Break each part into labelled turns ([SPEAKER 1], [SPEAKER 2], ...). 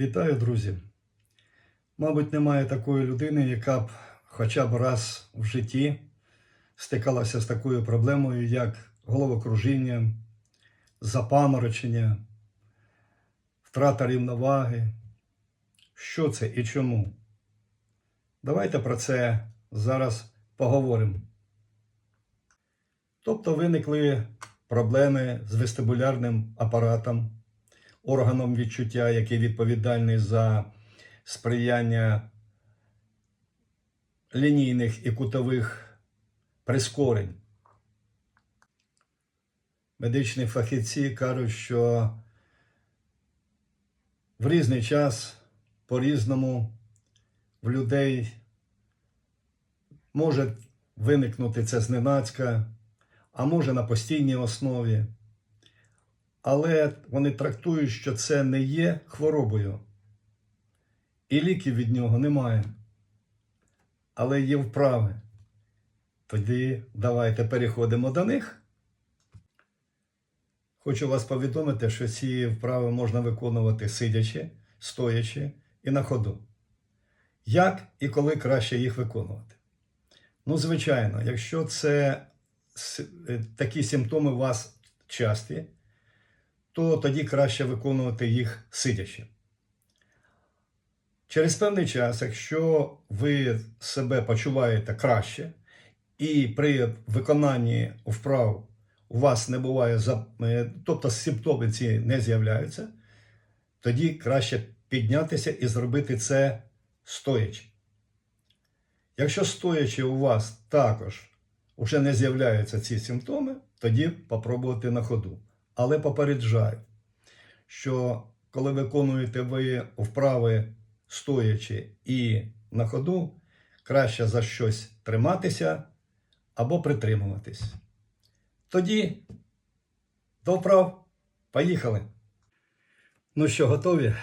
[SPEAKER 1] Вітаю, друзі! Мабуть, немає такої людини, яка б хоча б раз в житті стикалася з такою проблемою, як головокружіння, запаморочення, втрата рівноваги. Що це і чому? Давайте про це зараз поговоримо. Тобто виникли проблеми з вестибулярним апаратом, органом відчуття, який відповідальний за сприяння лінійних і кутових прискорень. Медичні фахівці кажуть, що в різний час по-різному в людей може виникнути це зненацька, а може на постійній основі. Але вони трактують, що це не є хворобою, і ліків від нього немає. Але є вправи. Тоді давайте переходимо до них. Хочу вас повідомити, що ці вправи можна виконувати сидячи, стоячи і на ходу. Як і коли краще їх виконувати? Ну, звичайно, якщо це е, такі симптоми у вас часті, то тоді краще виконувати їх сидячи. Через певний час, якщо ви себе почуваєте краще, і при виконанні вправ у вас не буває, е, тобто симптоми ці не з'являються, тоді краще піднятися і зробити це стоячи. Якщо стоячи у вас також вже не з'являються ці симптоми, тоді попробувати на ходу. Але попереджаю, що коли виконуєте ви вправи стоячи і на ходу, краще за щось триматися або притримуватись. Тоді до вправ. Поїхали. Ну що, готові?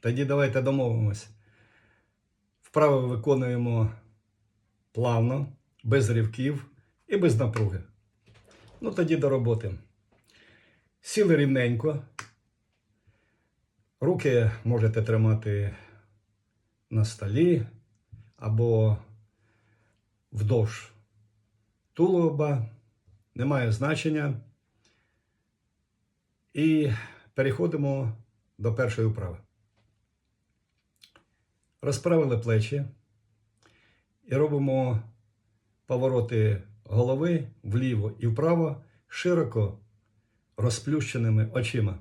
[SPEAKER 1] Тоді давайте домовимось. Вправи виконуємо плавно, без ривків і без напруги. Ну тоді до роботи. Сіли рівненько. Руки можете тримати на столі або вдовж тулуба. Немає значення. І переходимо до першої вправи. Розправили плечі і робимо повороти голови вліво і вправо широко розплющеними очима.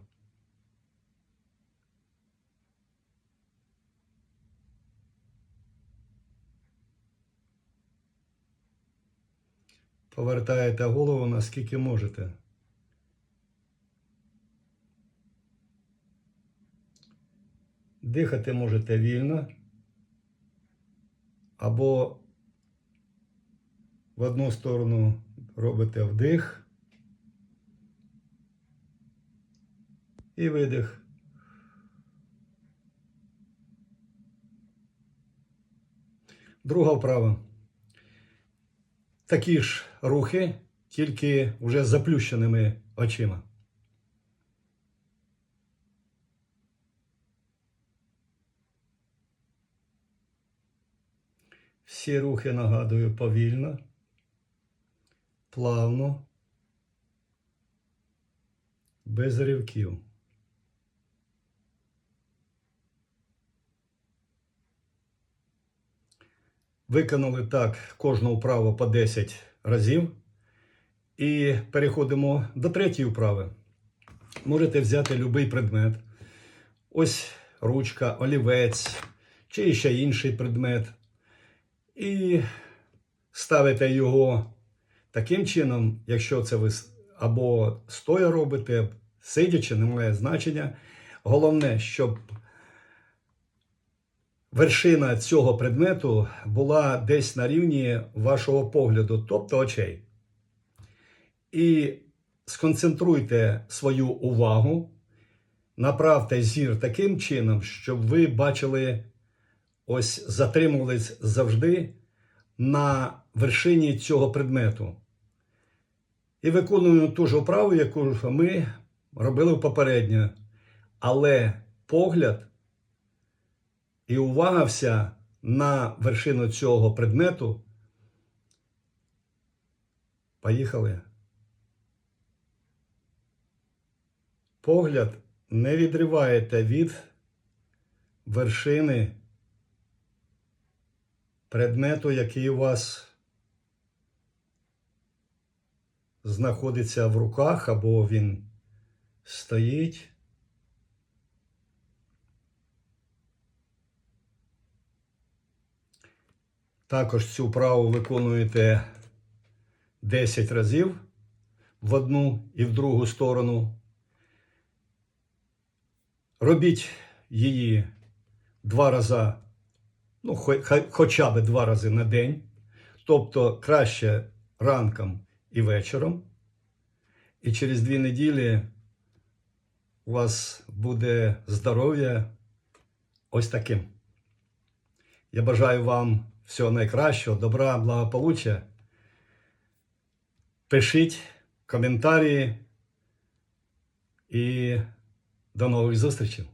[SPEAKER 1] Повертаєте голову наскільки можете. Дихати можете вільно або в одну сторону робите вдих і видих. Друга вправа. Такі ж рухи, тільки вже з заплющеними очима. Всі рухи нагадую повільно, плавно, без ривків. Виконали так кожну вправу по 10 разів. І переходимо до третьої вправи. Можете взяти будь-який предмет. Ось ручка, олівець чи ще інший предмет. І ставите його таким чином, якщо це ви або стоя робите, сидячи, не має значення. Головне, щоб вершина цього предмету була десь на рівні вашого погляду, тобто очей. І сконцентруйте свою увагу, направте зір таким чином, щоб ви бачили, ось затримувались завжди на вершині цього предмету. І виконуємо ту ж вправу, яку ми робили попередньо. Але погляд І увага вся на вершину цього предмету. Поїхали. Погляд не відриваєте від вершини предмету, який у вас знаходиться в руках, або він стоїть. Також цю вправу виконуєте 10 разів в одну і в другу сторону. Робіть її два рази, ну, хоча б два рази на день. Тобто краще ранком і вечором. І через дві неділі у вас буде здоров'я ось таким. Я бажаю вам всього найкращого, добра, благополуччя. Пишіть коментарі і до нових зустрічей.